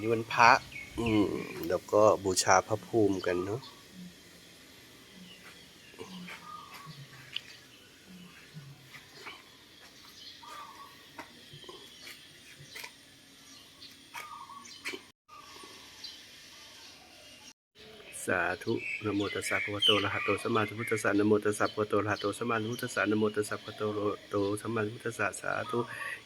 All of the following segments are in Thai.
นี้วันพระ อืม แล้วก็บูชาพระภูมิกันเนาะ สาธุนโมตัสสะภะคะวะโตอะระหะโตสัมมาสัมพุทธัสสะนโมตัสสะภะคะวะโตอะระหะโตสัมมาสัมพุทธัสสะนโมตัสสะภะคะวะโตอะระหะโตสัมมาสัมพุทธัสสะสาธุ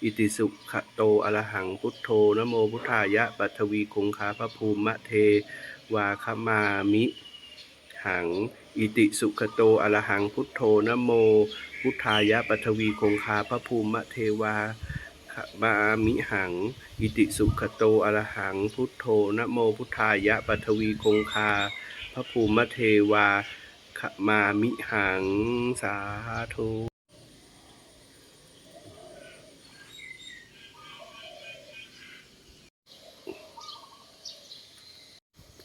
อิติสุขะโตอะระหังพุทโธนโมพุทธายะปัทวีคงคาพระภูมิเทวาคมามิหังอิติสุขโตอะระหังพุทโธนโมพุทธายะปัทวีคงคาพระภูมิเทวา มามิหัง อิติสุขโตอรหัง พุทโธนะโมพุทธายะปัทวีคงคา พระภูมิเทวาขมามิหังสาธุ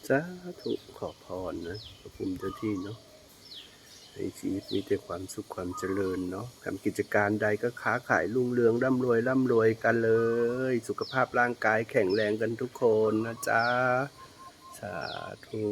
สาธุขอพรนะพระภูมิเจ้าที่เนาะ ให้ชีวิตมีแต่ความสุขความเจริญเนาะทำกิจการใดก็ค้าขายรุ่งเรืองร่ำรวยร่ำรวยกันเลย สุขภาพร่างกายแข็งแรงกันทุกคนนะจ๊ะ สาธุ